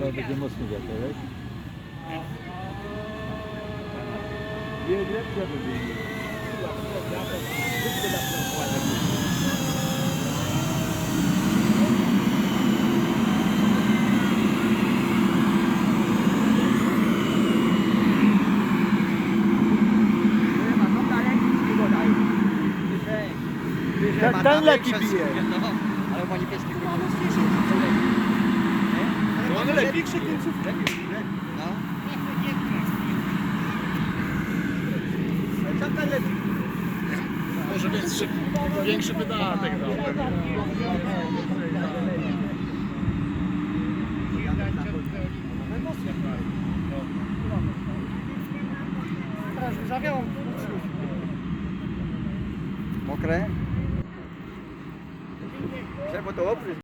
Burada cımbızmayacak evet. Diye direkt yapabilirim. Nie, Ten, ten lepiej bije. Ale ma niebieskie No ale lepiej krzykinców. No. Taka lepiej. Może większy, większy wydatek. No. Zawiałam. Mokre? Você botou outro?